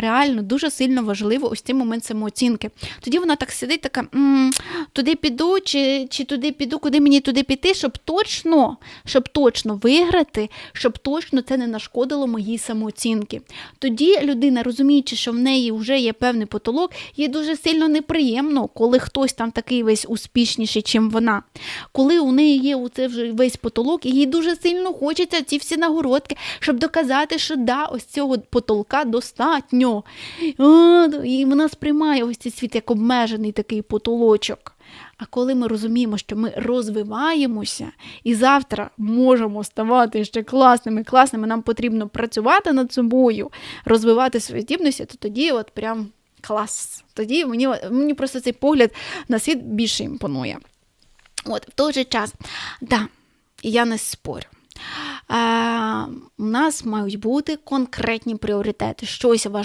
реально дуже сильно важливо ось цей момент самооцінки. Тоді вона так сидить, така «М, туди піду, чи, чи туди піду, куди мені туди піти, щоб точно, щоб точно виграти, щоб точно це не нашкодило моїй самооцінки. Тоді людина, розуміючи, що в неї вже є певний потолок, їй дуже сильно неприємно, коли хтось там такий весь успішніший, чим вона. Коли у неї є оце вже весь потолок, і їй дуже сильно хочеться ці всі нагородки, щоб доказати, що да, ось цього потолка достатньо. О, і вона сприймає ось цей світ як обмежений такий потолочок. А коли ми розуміємо, що ми розвиваємося і завтра можемо ставати ще класними, класними, нам потрібно працювати над собою, розвивати свої здібності, то тоді от прям клас. Тоді мені, мені просто цей погляд на світ більше імпонує. От, в той же час, да, я не спорю. Е, у нас мають бути конкретні пріоритети. Щось важливе.